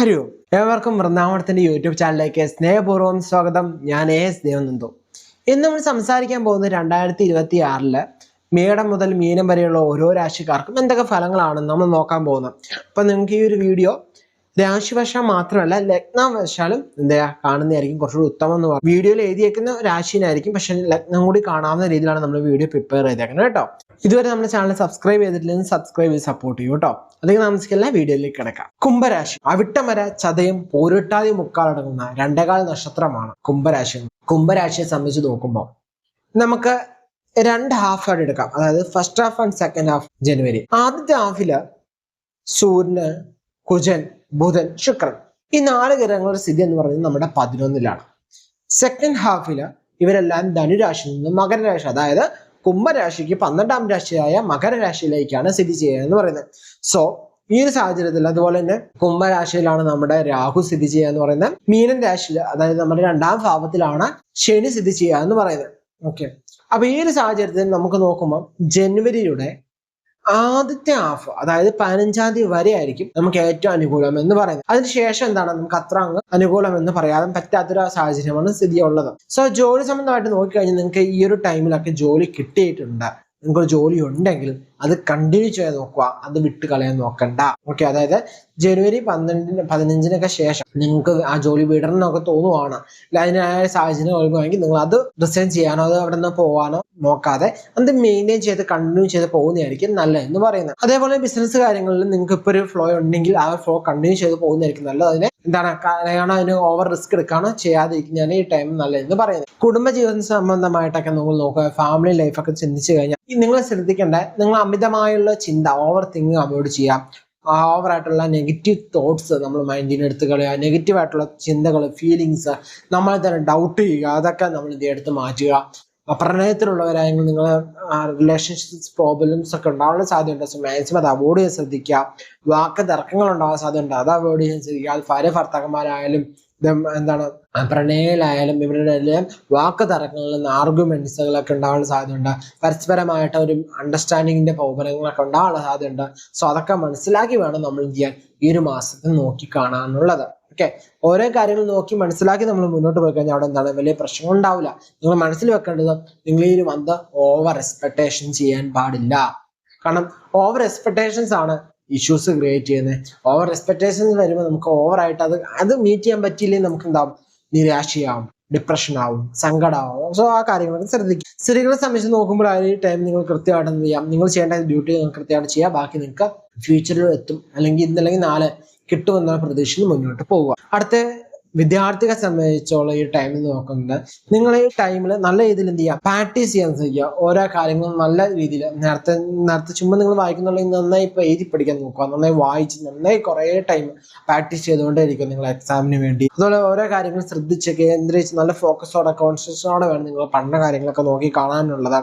ഹരി. ഓം ഏവർക്കും വൃന്ദാവനത്തിന്റെ യൂട്യൂബ് ചാനലിലേക്ക് സ്നേഹപൂർവം സ്വാഗതം. ഞാൻ എ എസ് ദേവനന്ദു. ഇന്ന് നമ്മൾ സംസാരിക്കാൻ പോകുന്നത് രണ്ടായിരത്തി ഇരുപത്തി ആറിൽ മേടം മുതൽ മീനം വരെയുള്ള ഓരോ രാശിക്കാർക്കും എന്തൊക്കെ ഫലങ്ങളാണ് നമ്മൾ നോക്കാൻ പോകുന്നത്. അപ്പൊ നിങ്ങൾക്ക് ഈ ഒരു വീഡിയോ രാശിവശം മാത്രമല്ല ലഗ്നവശാലും എന്താ കാണുന്നതായിരിക്കും കുറച്ചുകൂടി ഉത്തമം എന്ന് പറയുന്നത് വീഡിയോയിൽ എഴുതിയേക്കുന്ന രാശിനായിരിക്കും പക്ഷെ ലഗ്നം കൂടി കാണാവുന്ന രീതിയിലാണ് നമ്മൾ വീഡിയോ പ്രിപ്പയർ ചെയ്തേക്കുന്നത് കേട്ടോ. ഇതുവരെ നമ്മുടെ ചാനൽ സബ്സ്ക്രൈബ് ചെയ്തിട്ടില്ലെങ്കിൽ സബ്സ്ക്രൈബ് ചെയ്ത് സപ്പോർട്ട് ചെയ്യൂ കേട്ടോ. അധികം താമസിക്കില്ല വീഡിയോയിലേക്ക് കിടക്കാം. കുംഭരാശി. അവിട്ടമര ചതയും പോരുട്ടാതി മുക്കാലടങ്ങുന്ന രണ്ടേകാൽ നക്ഷത്രമാണ് കുംഭരാശി കുംഭരാശിയെ സംബന്ധിച്ച് നോക്കുമ്പോൾ നമുക്ക് രണ്ട് ഹാഫ് ആയിട്ട് എടുക്കാം. അതായത് first half and second half ജനുവരി ആദ്യത്തെ ഹാഫിൽ സൂര്യന് കുജൻ ബുധൻ ശുക്രൻ. ഈ നാല് ഗ്രഹങ്ങളുടെ സ്ഥിതി എന്ന് പറയുന്നത് നമ്മുടെ പതിനൊന്നിലാണ്. സെക്കൻഡ് ഹാഫിൽ ഇവരെല്ലാം ധനുരാശിയിൽ നിന്ന് മകരരാശി അതായത് കുംഭരാശിക്ക് പന്ത്രണ്ടാം രാശിയായ മകരരാശിയിലേക്കാണ് സ്ഥിതി ചെയ്യുക എന്ന് പറയുന്നത്. സോ ഈ ഒരു സാഹചര്യത്തിൽ അതുപോലെ തന്നെ കുംഭരാശിയിലാണ് നമ്മുടെ രാഹു സ്ഥിതി ചെയ്യുക എന്ന് പറയുന്നത്. മീനൻ രാശിയിൽ അതായത് നമ്മുടെ രണ്ടാം ഭാവത്തിലാണ് ശനി സ്ഥിതി ചെയ്യുക എന്ന് പറയുന്നത്. ഓക്കെ അപ്പൊ ഈ ഒരു സാഹചര്യത്തിൽ നമുക്ക് നോക്കുമ്പോൾ ജനുവരിയുടെ ആദ്യത്തെ ഹാഫ് അതായത് പതിനഞ്ചാം തീയതി വരെ ആയിരിക്കും നമുക്ക് ഏറ്റവും അനുകൂലം എന്ന് പറയുന്നത്. അതിനുശേഷം എന്താണ്? നമുക്ക് അത്ര അങ്ങ് അനുകൂലം എന്ന് പറയാതെ പറ്റാത്തൊരു സാഹചര്യമാണ് സ്ഥിതിയുള്ളത്. സോ ജോലി സംബന്ധമായിട്ട് നോക്കിക്കഴിഞ്ഞാൽ നിങ്ങൾക്ക് ഈ ഒരു ടൈമിലൊക്കെ ജോലി കിട്ടിയിട്ടുണ്ട്. നിങ്ങൾക്ക് ജോലി ഉണ്ടെങ്കിൽ അത് കണ്ടിന്യൂ ചെയ്യാൻ നോക്കുക. അത് വിട്ട് കളയാൻ നോക്കണ്ട. ഓക്കെ അതായത് ജനുവരി പന്ത്രണ്ടിന് പതിനഞ്ചിനൊക്കെ ശേഷം നിങ്ങൾക്ക് ആ ജോലി വിടണമെന്നൊക്കെ തോന്നുവാണ്. അല്ല അതിനായ സാഹചര്യം വരുവാണെങ്കിൽ നിങ്ങൾ അത് റിസൈൻ ചെയ്യാനോ അത് അവിടെ നിന്ന് പോകാനോ നോക്കാതെ അത് മെയിന്റെയിൻ ചെയ്ത് കണ്ടിന്യൂ ചെയ്ത് പോകുന്നതായിരിക്കും നല്ലതെന്ന് പറയുന്നത്. അതേപോലെ ബിസിനസ് കാര്യങ്ങളിൽ നിങ്ങൾക്ക് ഇപ്പോൾ ഒരു ഫ്ലോ ഉണ്ടെങ്കിൽ ആ ഫ്ലോ കണ്ടിന്യൂ ചെയ്ത് പോകുന്നതായിരിക്കും നല്ലത്. അതിനെ എന്താണ്? കാരണം അതിന് ഓവർ റിസ്ക് എടുക്കാനോ ചെയ്യാതിരിക്കുന്നതാണ് ഈ ടൈം നല്ലതെന്ന് പറയുന്നത്. കുടുംബജീവിത സംബന്ധമായിട്ടൊക്കെ നമ്മൾ നോക്കുക. ഫാമിലി ലൈഫൊക്കെ ചിന്തിച്ചു കഴിഞ്ഞാൽ നിങ്ങൾ ശ്രദ്ധിക്കേണ്ട നിങ്ങൾ അമിതമായുള്ള ചിന്ത ഓവർ തിങ്കിങ് അവോയ്ഡ് ചെയ്യാം ഓവർ ആയിട്ടുള്ള നെഗറ്റീവ് തോട്ട്സ് നമ്മൾ മൈൻഡിന് എടുത്ത് കളയുക. നെഗറ്റീവ് ആയിട്ടുള്ള ചിന്തകൾ ഫീലിങ്സ് നമ്മളെ തന്നെ ഡൗട്ട് ചെയ്യുക. അതൊക്കെ നമ്മൾ ഇത് എടുത്ത് മാറ്റുക. പ്രണയത്തിലുള്ളവരായെങ്കിൽ നിങ്ങൾ റിലേഷൻഷിപ്സ് പ്രോബ്ലംസ് ഒക്കെ ഉണ്ടാവാനുള്ള സാധ്യതയുണ്ട് സോ മാക്സിമം അത് അവോയ്ഡ് ചെയ്യാൻ ശ്രദ്ധിക്കുക. വാക്ക് തർക്കങ്ങൾ ഉണ്ടാവാൻ സാധ്യതയുണ്ട് അത് അവോയ്ഡ് ചെയ്യാൻ ശ്രദ്ധിക്കുക. അത് ഭാര്യ ഭർത്താക്കന്മാരായാലും എന്താണ് പ്രണയിലായാലും ഇവരുടെ എല്ലാം വാക്ക് തർക്കങ്ങളിൽ ആർഗ്യുമെന്റ്സുകളൊക്കെ ഉണ്ടാവാനുള്ള സാധ്യതയുണ്ട്. പരസ്പരമായിട്ട് ഒരു അണ്ടർസ്റ്റാൻഡിങ്ങിന്റെ പ്രോബ്ലങ്ങളൊക്കെ ഉണ്ടാവാനുള്ള സാധ്യതയുണ്ട്. സോ അതൊക്കെ മനസ്സിലാക്കി വേണം നമ്മൾ ചെയ്യാൻ ഈ ഒരു മാസത്തിൽ നോക്കി കാണാനുള്ളത് ഓക്കെ ഓരോ കാര്യങ്ങൾ നോക്കി മനസ്സിലാക്കി നമ്മൾ മുന്നോട്ട് പോയി കഴിഞ്ഞാൽ അവിടെ എന്താണ്? വലിയ പ്രശ്നം ഉണ്ടാവില്ല. നിങ്ങൾ മനസ്സിൽ വെക്കേണ്ടത് നിങ്ങൾ ഈ ഒരു മന്ത് ഓവർ എക്സ്പെക്ടേഷൻ ചെയ്യാൻ പാടില്ല. കാരണം ഓവർ എക്സ്പെക്ടേഷൻസ് ആണ്. ഇഷ്യൂസ് ക്രിയേറ്റ് ചെയ്യുന്നത് ഓവർ എക്സ്പെക്ടേഷൻസ് വരുമ്പോൾ നമുക്ക് ഓവറായിട്ട് അത് അത് മീറ്റ് ചെയ്യാൻ പറ്റിയില്ലെങ്കിൽ നമുക്ക് എന്താവും നിരാശയാവും ഡിപ്രഷൻ ആവും സങ്കടമാവും സോ ആ കാര്യങ്ങളൊക്കെ ശ്രദ്ധിക്കും സ്ത്രീകളെ സംബന്ധിച്ച് നോക്കുമ്പോൾ ആ ഒരു ടൈം നിങ്ങൾ കൃത്യമായിട്ട് എന്ത് ചെയ്യാം? നിങ്ങൾ ചെയ്യേണ്ട ഡ്യൂട്ടി നിങ്ങൾ കൃത്യമായിട്ട് ചെയ്യുക. ബാക്കി നിങ്ങൾക്ക് ഫ്യൂച്ചറിൽ എത്തും. അല്ലെങ്കിൽ ഇന്നല്ലെങ്കിൽ നാളെ കിട്ടുമെന്ന പ്രതീക്ഷയിൽ മുന്നോട്ട് പോവുക. അടുത്ത വിദ്യാർത്ഥികളെ സംബന്ധിച്ചുള്ള ഈ ടൈമിൽ നോക്കുന്നത് നിങ്ങൾ ഈ ടൈമിൽ നല്ല രീതിയിൽ എന്ത് ചെയ്യുക പ്രാക്ടീസ് ചെയ്യാൻ ശ്രമിക്കുക ഓരോ കാര്യങ്ങളും നല്ല രീതിയിൽ നേരത്തെ നേരത്തെ ചുമ്മാ നിങ്ങൾ വായിക്കുന്നുണ്ടെങ്കിൽ നന്നായി ഇപ്പോൾ എഴുതി പഠിക്കാൻ നോക്കുക. നന്നായി വായിച്ച് നന്നായി കുറേ ടൈം പ്രാക്ടീസ് ചെയ്തുകൊണ്ടേ ഇരിക്കും നിങ്ങൾ എക്സാമിന് വേണ്ടി. അതുപോലെ ഓരോ കാര്യങ്ങൾ ശ്രദ്ധിച്ച് കേന്ദ്രീകരിച്ച് നല്ല ഫോക്കസോടെ കോൺസെൻട്രേഷനോടെ വേണം നിങ്ങൾ പഠന കാര്യങ്ങളൊക്കെ നോക്കി കാണാനുള്ളത്.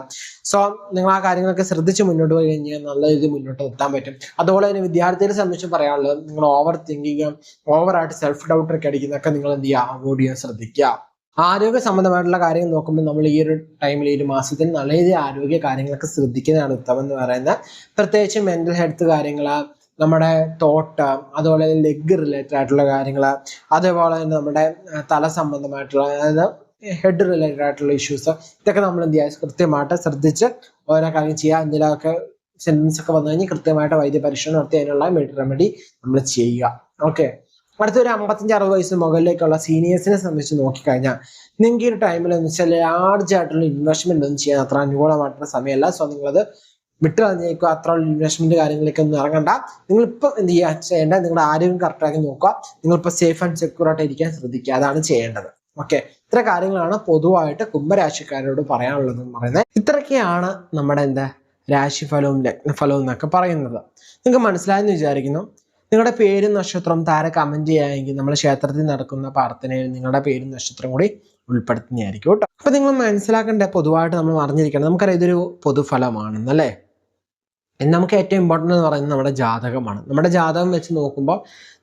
സോ നിങ്ങൾ ആ കാര്യങ്ങളൊക്കെ ശ്രദ്ധിച്ച് മുന്നോട്ട് പോയി കഴിഞ്ഞാൽ നല്ല രീതിയിൽ മുന്നോട്ട് എത്താൻ പറ്റും. അതുപോലെ തന്നെ വിദ്യാർത്ഥികളെ സംബന്ധിച്ച് പറയാനുള്ളത് നിങ്ങൾ ഓവർ തിങ്കിങ് ഓവറായിട്ട് സെൽഫ് ഡൗട്ട് ഒക്കെ അടിക്കുന്നതൊക്കെ നിങ്ങൾ എന്ത് ചെയ്യുക? അവോയ്ഡ് ചെയ്യാൻ ശ്രദ്ധിക്കുക. ആരോഗ്യ സംബന്ധമായിട്ടുള്ള കാര്യങ്ങൾ നോക്കുമ്പോൾ നമ്മൾ ഈ ഒരു ടൈമിൽ ഈ ഒരു മാസത്തിൽ നല്ല രീതിയിൽ ആരോഗ്യ കാര്യങ്ങളൊക്കെ ശ്രദ്ധിക്കുന്നതാണ് ഉത്തമം എന്ന് പറയുന്നത്. പ്രത്യേകിച്ച് മെന്റൽ ഹെൽത്ത് കാര്യങ്ങൾ നമ്മുടെ തോട്ട് അതുപോലെ തന്നെ ലെഗ് റിലേറ്റഡ് ആയിട്ടുള്ള കാര്യങ്ങൾ അതേപോലെ തന്നെ നമ്മുടെ തല സംബന്ധമായിട്ടുള്ള അതായത് ഹെഡ് റിലേറ്റഡ് ആയിട്ടുള്ള ഇഷ്യൂസ് ഇതൊക്കെ നമ്മൾ എന്ത് ചെയ്യുക? കൃത്യമായിട്ട് ശ്രദ്ധിച്ച് ഓരോ കാര്യം ചെയ്യുക. എന്തെങ്കിലുമൊക്കെ സെന്റൻസ് ഒക്കെ വന്നു കഴിഞ്ഞാൽ കൃത്യമായിട്ട് വൈദ്യ പരിശോധന നടത്തി അതിനുള്ള മെഡി റെമഡി നമ്മൾ ചെയ്യുക. ഓക്കെ അടുത്ത ഒരു അമ്പത്തഞ്ച് അറുപത് വയസ്സ് മുകളിലേക്കുള്ള സീനിയേഴ്സിനെ സംബന്ധിച്ച് നോക്കിക്കഴിഞ്ഞാൽ നിങ്ങൾക്ക് ഈ ഒരു ടൈമിൽ എന്ന് വെച്ചാൽ ലാർജ് ആയിട്ടുള്ള ഇൻവെസ്റ്റ്മെന്റ് ഒന്നും ചെയ്യാൻ അത്ര അനുകൂലമായിട്ടുള്ള സമയമല്ല. സോ നിങ്ങളത് വിട്ട് കളഞ്ഞേക്കുക. അത്ര ഇൻവെസ്റ്റ്മെന്റ് കാര്യങ്ങളിലേക്ക് ഒന്നും ഇറങ്ങണ്ട. നിങ്ങൾ ഇപ്പം എന്ത് ചെയ്യുക ചെയ്യേണ്ട? നിങ്ങളുടെ ആരോഗ്യം കറക്റ്റാക്കി നോക്കുക. നിങ്ങളിപ്പോൾ സേഫ് ആൻഡ് സെക്യൂർ ആയിട്ട് ഇരിക്കാൻ ശ്രദ്ധിക്കുക. അതാണ് ചെയ്യേണ്ടത്. ഓക്കെ ഇത്ര കാര്യങ്ങളാണ് പൊതുവായിട്ട് കുംഭരാശിക്കാരോട് പറയാനുള്ളത് എന്ന് പറയുന്നത്. ഇത്രയൊക്കെയാണ് നമ്മുടെ എന്താ രാശിഫലവും ലഗ്നഫലവും എന്നൊക്കെ പറയുന്നത്. നിങ്ങൾക്ക് മനസ്സിലായെന്ന് വിചാരിക്കുന്നു. നിങ്ങളുടെ പേരും നക്ഷത്രം താരെ കമന്റ് ചെയ്യാമെങ്കിൽ നമ്മൾ ക്ഷേത്രത്തിൽ നടക്കുന്ന പ്രാർത്ഥനയിൽ നിങ്ങളുടെ പേരും നക്ഷത്രം കൂടി ഉൾപ്പെടുത്തുന്നതായിരിക്കും കേട്ടോ. അപ്പൊ നിങ്ങൾ മനസ്സിലാക്കേണ്ട പൊതുവായിട്ട് നമ്മൾ അറിഞ്ഞിരിക്കണം നമുക്കറിയാം ഇതൊരു പൊതുഫലമാണെന്നല്ലേ നമുക്ക് ഏറ്റവും ഇമ്പോർട്ടന്റ് എന്ന് പറയുന്നത് നമ്മുടെ ജാതകമാണ്. നമ്മുടെ ജാതകം വെച്ച് നോക്കുമ്പോൾ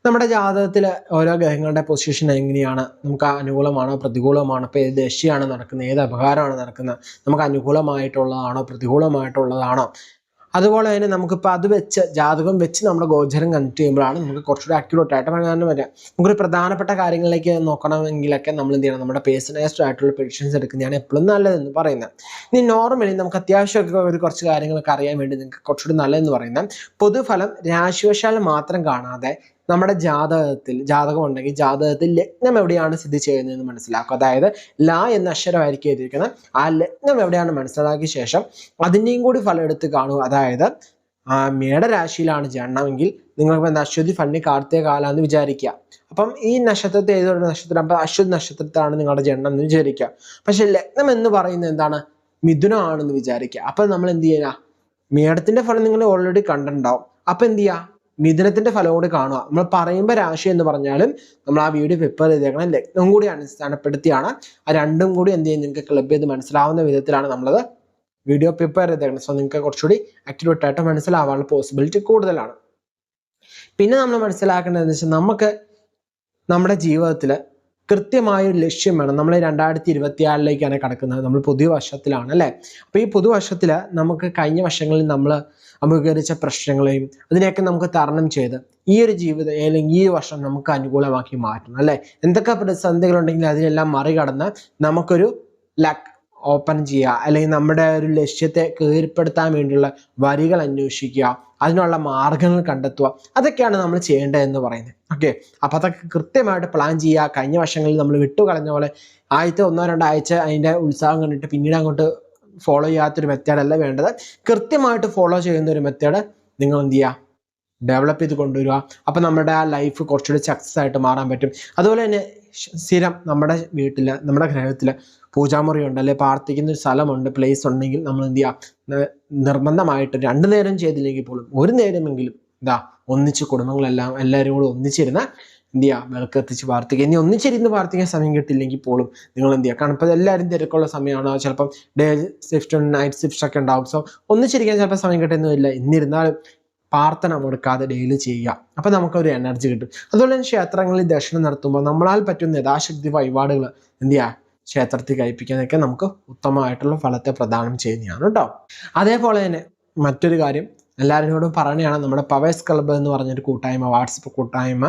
നമ്മുടെ ജാതകത്തിൽ ഓരോ ഗ്രഹങ്ങളുടെ പൊസിഷൻ എങ്ങനെയാണ്? നമുക്ക് അനുകൂലമാണോ പ്രതികൂലമാണോ? ഇപ്പോൾ ഏത് ദശയാണ് നടക്കുന്നത്? ഏത് അപകാരമാണ് നടക്കുന്നത്? നമുക്ക് അനുകൂലമായിട്ടുള്ളതാണോ പ്രതികൂലമായിട്ടുള്ളതാണോ? അതുപോലെ തന്നെ നമുക്കിപ്പോൾ അത് വെച്ച് ജാതകം വെച്ച് നമ്മുടെ ഗോചരം കണക്ട് ചെയ്യുമ്പോഴാണ് നമുക്ക് കുറച്ചുകൂടി അക്യൂറേറ്റ് ആയിട്ട് പറയാൻ പറ്റുക നമുക്കൊരു പ്രധാനപ്പെട്ട കാര്യങ്ങളിലേക്ക് നോക്കണമെങ്കിലൊക്കെ നമ്മൾ എന്ത് ചെയ്യണം? നമ്മുടെ പേഴ്സണൈസ്ഡ് ആയിട്ടുള്ള പെഡിഷൻസ് എടുക്കുന്നതാണ് എപ്പോഴും നല്ലതെന്ന് പറയുന്നത്. ഇനി നോർമലി നമുക്ക് അത്യാവശ്യമൊക്കെ ഒരു കുറച്ച് കാര്യങ്ങളൊക്കെ അറിയാൻ വേണ്ടി നിങ്ങൾക്ക് കുറച്ചുകൂടി നല്ലതെന്ന് പറയുന്നത് പൊതുഫലം രാശിവശാൽ മാത്രം കാണാതെ നമ്മുടെ ജാതകത്തിൽ ജാതകം ഉണ്ടെങ്കിൽ ജാതകത്തിൽ ലഗ്നം എവിടെയാണ് സ്ഥിതി ചെയ്യുന്നതെന്ന് മനസ്സിലാക്കുക. അതായത് ല എന്ന അക്ഷരമായിരിക്കും എഴുതിയിരിക്കുന്നത്. ആ ലഗ്നം എവിടെയാണ് മനസ്സിലാക്കിയ ശേഷം അതിന്റെയും കൂടി ഫലം എടുത്ത് കാണുക. അതായത് ആ മേടരാശിയിലാണ് ജനനമെങ്കിൽ നിങ്ങൾക്ക് എന്താ അശ്വതി ഫണ്ണി കാർത്തിക കാലാന്ന് വിചാരിക്കുക. അപ്പം ഈ നക്ഷത്രത്തെ ഏതൊരു നക്ഷത്രം? അപ്പം അശ്വതി നക്ഷത്രത്തിലാണ് നിങ്ങളുടെ ജനനം എന്ന് വിചാരിക്കുക. പക്ഷെ ലഗ്നം എന്ന് പറയുന്നത് എന്താണ്? മിഥുനമാണെന്ന് വിചാരിക്കുക. അപ്പം നമ്മൾ എന്ത് ചെയ്യുക? മേടത്തിന്റെ ഫലം നിങ്ങൾ ഓൾറെഡി കണ്ടിട്ടുണ്ടാവും. അപ്പൊ എന്ത് ചെയ്യുക? മിഥുനത്തിന്റെ കൂടി കാണുക. നമ്മൾ പറയുമ്പോൾ രാശി എന്ന് പറഞ്ഞാലും നമ്മൾ ആ വീഡിയോ പ്രിപ്പയർ ചെയ്തേക്കണം ലഗ്നം കൂടി അടിസ്ഥാനപ്പെടുത്തിയാണ്. ആ രണ്ടും കൂടി എന്ത് ചെയ്യും നിങ്ങൾക്ക് ക്ലബ് ചെയ്ത് മനസ്സിലാവുന്ന വിധത്തിലാണ് നമ്മളത് വീഡിയോ പ്രിപ്പയർ ചെയ്തേക്കണം സോ നിങ്ങൾക്ക് കുറച്ചുകൂടി ആക്ടിവേറ്റ് ആയിട്ട് മനസ്സിലാവാനുള്ള പോസിബിലിറ്റി കൂടുതലാണ്. പിന്നെ നമ്മൾ മനസ്സിലാക്കേണ്ടത് വെച്ചാൽ നമുക്ക് നമ്മുടെ ജീവിതത്തിൽ കൃത്യമായ ഒരു ലക്ഷ്യം വേണം. നമ്മൾ രണ്ടായിരത്തി ഇരുപത്തിയാറിലേക്കാണ് കടക്കുന്നത്. നമ്മൾ പുതിയ വർഷത്തിലാണ് അല്ലേ? അപ്പോൾ ഈ പുതുവർഷത്തിൽ നമുക്ക് കഴിഞ്ഞ വർഷങ്ങളിൽ നമ്മൾ അഭിമുഖീകരിച്ച പ്രശ്നങ്ങളെയും അതിനെയൊക്കെ നമുക്ക് തരണം ചെയ്ത് ഈ ഒരു ജീവിതം അല്ലെങ്കിൽ ഈ വർഷം നമുക്ക് അനുകൂലമാക്കി മാറ്റണം അല്ലേ? എന്തൊക്കെ പ്രതിസന്ധികളുണ്ടെങ്കിൽ അതിനെല്ലാം മറികടന്ന് നമുക്കൊരു ലക്ക് ഓപ്പൺ ചെയ്യുക അല്ലെങ്കിൽ നമ്മുടെ ഒരു ലക്ഷ്യത്തെ കീഴ്പ്പെടുത്താൻ വേണ്ടിയുള്ള വരികൾ അന്വേഷിക്കുക. അതിനുള്ള മാർഗങ്ങൾ കണ്ടെത്തുക. അതൊക്കെയാണ് നമ്മൾ ചെയ്യേണ്ടത് എന്ന് പറയുന്നത്. ഓക്കെ അപ്പോൾ അതൊക്കെ കൃത്യമായിട്ട് പ്ലാൻ ചെയ്യുക. കഴിഞ്ഞ വർഷങ്ങളിൽ നമ്മൾ വിട്ടുകളഞ്ഞ പോലെ ആദ്യത്തെ ഒന്നോ രണ്ടോ ആഴ്ച അതിന്റെ ഉത്സാഹം കണ്ടിട്ട് പിന്നീട് അങ്ങോട്ട് ഫോളോ ചെയ്യാത്തൊരു മെത്തേഡല്ല വേണ്ടത്. കൃത്യമായിട്ട് ഫോളോ ചെയ്യുന്ന ഒരു മെത്തേഡ് നിങ്ങൾ എന്ത് ചെയ്യുക? ഡെവലപ്പ് ചെയ്ത് കൊണ്ടുവരിക. അപ്പം നമ്മുടെ ആ ലൈഫ് കുറച്ചുകൂടി സക്സസ് ആയിട്ട് മാറാൻ പറ്റും. അതുപോലെ തന്നെ സ്ഥിരം നമ്മുടെ വീട്ടിൽ നമ്മുടെ ഗ്രഹത്തിൽ പൂജാമുറിയുണ്ട് അല്ലെങ്കിൽ പ്രാർത്ഥിക്കുന്ന ഒരു സ്ഥലമുണ്ട് പ്ലേസ് ഉണ്ടെങ്കിൽ നമ്മൾ എന്ത് ചെയ്യുക നിർബന്ധമായിട്ട് രണ്ടു നേരം ചെയ്തില്ലെങ്കിൽ പോലും ഒരു നേരമെങ്കിലും ഇതാ ഒന്നിച്ച് കുടുംബങ്ങളെല്ലാം എല്ലാവരും കൂടി ഒന്നിച്ചിരുന്ന എന്ത് ചെയ്യുക വിളക്കെത്തിച്ച് പ്രാർത്ഥിക്കുക. ഇനി ഒന്നിച്ചിരുന്ന് പ്രാർത്ഥിക്കാൻ സമയം കിട്ടില്ലെങ്കിൽ പോലും നിങ്ങൾ എന്ത് ചെയ്യുക കാരണം ഇപ്പോൾ എല്ലാവരും തിരക്കുള്ള സമയമാണ്. ചിലപ്പം ഡേ ഷിഫ്റ്റ് നൈറ്റ് ഷിഫ്റ്റ് ഒക്കെ ഉണ്ടാവും. സോ ഒന്നിച്ചിരിക്കാൻ ചിലപ്പോൾ സമയം കിട്ടുന്നില്ല എന്നിരുന്നാലും പ്രാർത്ഥന മുടക്കാതെ ഡെയിലി ചെയ്യുക. നമുക്ക് നമുക്കൊരു എനർജി കിട്ടും. അതുപോലെ തന്നെ ക്ഷേത്രങ്ങളിൽ ദർശനം നടത്തുമ്പോൾ നമ്മളാൽ പറ്റുന്ന യഥാശക്തി വഴിപാടുകൾ എന്ത് ചെയ്യുക? ക്ഷേത്രത്തിൽ കഴിപ്പിക്കാനൊക്കെ നമുക്ക് ഉത്തമമായിട്ടുള്ള ഫലത്തെ പ്രദാനം ചെയ്യുന്നതാണ് കേട്ടോ. അതേപോലെ തന്നെ മറ്റൊരു കാര്യം എല്ലാവരോടും പറഞ്ഞതാണ് നമ്മുടെ പവേഴ്സ് ക്ലബ്ബ് എന്ന് പറഞ്ഞൊരു കൂട്ടായ്മ വാട്സപ്പ് കൂട്ടായ്മ.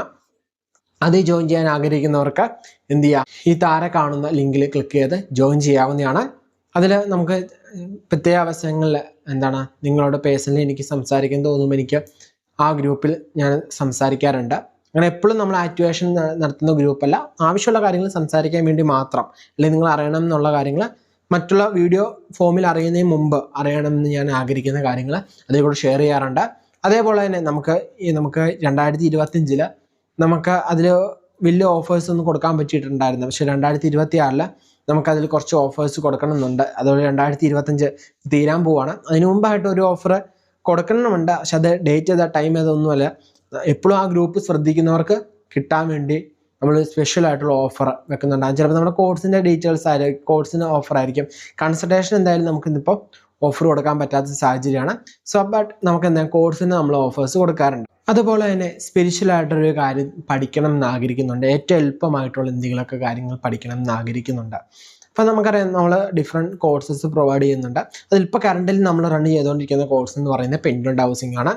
അത് ജോയിൻ ചെയ്യാൻ ആഗ്രഹിക്കുന്നവർക്ക് എന്ത് ചെയ്യുക? ഈ താര കാണുന്ന ലിങ്കിൽ ക്ലിക്ക് ചെയ്ത് ജോയിൻ ചെയ്യാവുന്നതാണ്. അതിൽ നമുക്ക് പ്രത്യേക അവസരങ്ങളിൽ എന്താണ് നിങ്ങളോട് പേഴ്സണലി എനിക്ക് സംസാരിക്കാൻ തോന്നുമ്പോൾ എനിക്ക് ആ ഗ്രൂപ്പിൽ ഞാൻ സംസാരിക്കാറുണ്ട്. അങ്ങനെ എപ്പോഴും നമ്മൾ ആക്ടിവേഷൻ നടത്തുന്ന ഗ്രൂപ്പല്ല ആവശ്യമുള്ള കാര്യങ്ങൾ സംസാരിക്കാൻ വേണ്ടി മാത്രം. അല്ലെങ്കിൽ നിങ്ങൾ അറിയണം എന്നുള്ള കാര്യങ്ങൾ മറ്റുള്ള വീഡിയോ ഫോമിൽ അറിയുന്നതിന് മുമ്പ് അറിയണമെന്ന് ഞാൻ ആഗ്രഹിക്കുന്ന കാര്യങ്ങൾ അതേപോലെ ഷെയർ ചെയ്യാറുണ്ട്. അതേപോലെ തന്നെ നമുക്ക് ഈ നമുക്ക് രണ്ടായിരത്തി ഇരുപത്തിയഞ്ചിൽ നമുക്ക് അതിൽ വലിയ ഓഫേഴ്സ് ഒന്നും കൊടുക്കാൻ പറ്റിയിട്ടുണ്ടായിരുന്നു പക്ഷെ രണ്ടായിരത്തി ഇരുപത്തി നമുക്കതിൽ കുറച്ച് ഓഫേഴ്സ് കൊടുക്കണമെന്നുണ്ട്. അതുപോലെ രണ്ടായിരത്തി ഇരുപത്തഞ്ച് തീരാൻ പോവാണ്. അതിന് മുമ്പായിട്ട് ഒരു ഓഫർ കൊടുക്കണമെന്നുണ്ട്. പക്ഷെ അത് ഡേറ്റ് ചെയ്ത ടൈം ഏതൊന്നുമല്ല എപ്പോഴും ആ ഗ്രൂപ്പ് ശ്രദ്ധിക്കുന്നവർക്ക് കിട്ടാൻ വേണ്ടി നമ്മൾ സ്പെഷ്യൽ ആയിട്ടുള്ള ഓഫർ വെക്കുന്നുണ്ട്. ചിലപ്പോൾ നമ്മുടെ കോഴ്സിന്റെ ഡീറ്റെയിൽസ് ആയിരിക്കും കോഴ്സിന്റെ ഓഫർ ആയിരിക്കും. കൺസൾട്ടേഷൻ എന്തായാലും നമുക്ക് ഇന്നിപ്പോൾ ഓഫർ കൊടുക്കാൻ പറ്റാത്ത സാഹചര്യമാണ്. സോ ബട്ട് നമുക്ക് എന്താ കോഴ്സിന് നമ്മൾ ഓഫേഴ്സ് കൊടുക്കാറുണ്ട്. അതുപോലെ തന്നെ സ്പിരിച്വൽ ആയിട്ടൊരു കാര്യം പഠിക്കണം എന്ന് ആഗ്രഹിക്കുന്നുണ്ട് ഏറ്റവും എളുപ്പമായിട്ടുള്ള എന്തെങ്കിലുമൊക്കെ കാര്യങ്ങൾ പഠിക്കണം എന്ന് ആഗ്രഹിക്കുന്നുണ്ട് അപ്പോൾ നമുക്കറിയാം നമ്മൾ ഡിഫറെന്റ് കോഴ്സസ് പ്രൊവൈഡ് ചെയ്യുന്നുണ്ട്. അതിലിപ്പോൾ കറണ്ടിൽ നമ്മൾ റൺ ചെയ്തുകൊണ്ടിരിക്കുന്ന കോഴ്സ് എന്ന് പറയുന്നത് പെൻഡന്റ് ഹൗസിംഗ് ആണ്.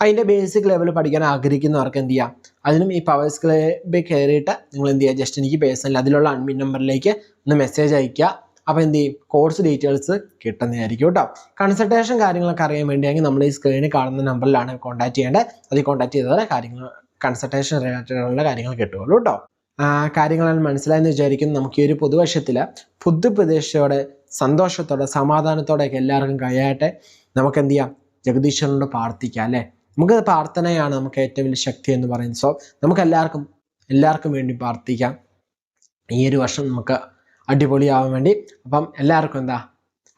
അതിന്റെ ബേസിക് ലെവൽ പഠിക്കാൻ ആഗ്രഹിക്കുന്നവർക്ക് എന്ത് ചെയ്യാം? അതിനും ഈ പവർ സ്കിലേ കയറിയിട്ട് നിങ്ങൾ എന്ത് ചെയ്യുക ജസ്റ്റ് എനിക്ക് പേഴ്സണൽ അതിലുള്ള അഡ്മിൻ നമ്പറിലേക്ക് ഒന്ന് മെസ്സേജ് അയക്കുക അപ്പോൾ എന്ത് ചെയ്യും? കോഴ്സ് ഡീറ്റെയിൽസ് കിട്ടുന്നതായിരിക്കും കേട്ടോ കൺസൾട്ടേഷൻ കാര്യങ്ങളൊക്കെ അറിയാൻ വേണ്ടിയെങ്കിൽ നമ്മൾ ഈ സ്ക്രീനിൽ കാണുന്ന നമ്പറിലാണ് കോൺടാക്ട് ചെയ്യേണ്ടത്. അതിൽ കോൺടാക്ട് ചെയ്താൽ കാര്യങ്ങൾ കൺസൾട്ടേഷൻ റിലേറ്റഡുള്ള കാര്യങ്ങൾ കിട്ടുകയുള്ളൂ കേട്ടോ കാര്യങ്ങളാണ് മനസ്സിലായെന്ന് വിചാരിക്കുന്നു. നമുക്ക് ഈ ഒരു പുതുവർഷത്തിൽ പുതുപ്രതീക്ഷയോടെ സന്തോഷത്തോടെ സമാധാനത്തോടെയൊക്കെ എല്ലാവർക്കും കഴിയട്ടെ നമുക്ക് എന്ത് ചെയ്യാം? ജഗദീശ്വരനോട് പ്രാർത്ഥിക്കാം അല്ലേ? നമുക്ക് പ്രാർത്ഥനയാണ് നമുക്ക് ഏറ്റവും വലിയ ശക്തി എന്ന് പറയുന്നത്. സോ നമുക്ക് എല്ലാവർക്കും എല്ലാവർക്കും വേണ്ടി പ്രാർത്ഥിക്കാം. ഈ ഒരു വർഷം നമുക്ക് അടിപൊളിയാവാൻ വേണ്ടി. അപ്പം എല്ലാവർക്കും എന്താ?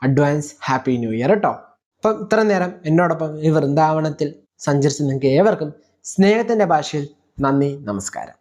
അഡ്വാൻസ് ഹാപ്പി ന്യൂ ഇയർ കേട്ടോ അപ്പം ഇത്ര നേരം എന്നോടൊപ്പം ഈ വൃന്ദാവനത്തിൽ സഞ്ചരിച്ച് നിങ്ങൾക്ക് ഏവർക്കും സ്നേഹത്തിന്റെ ഭാഷയിൽ നന്ദി നമസ്കാരം.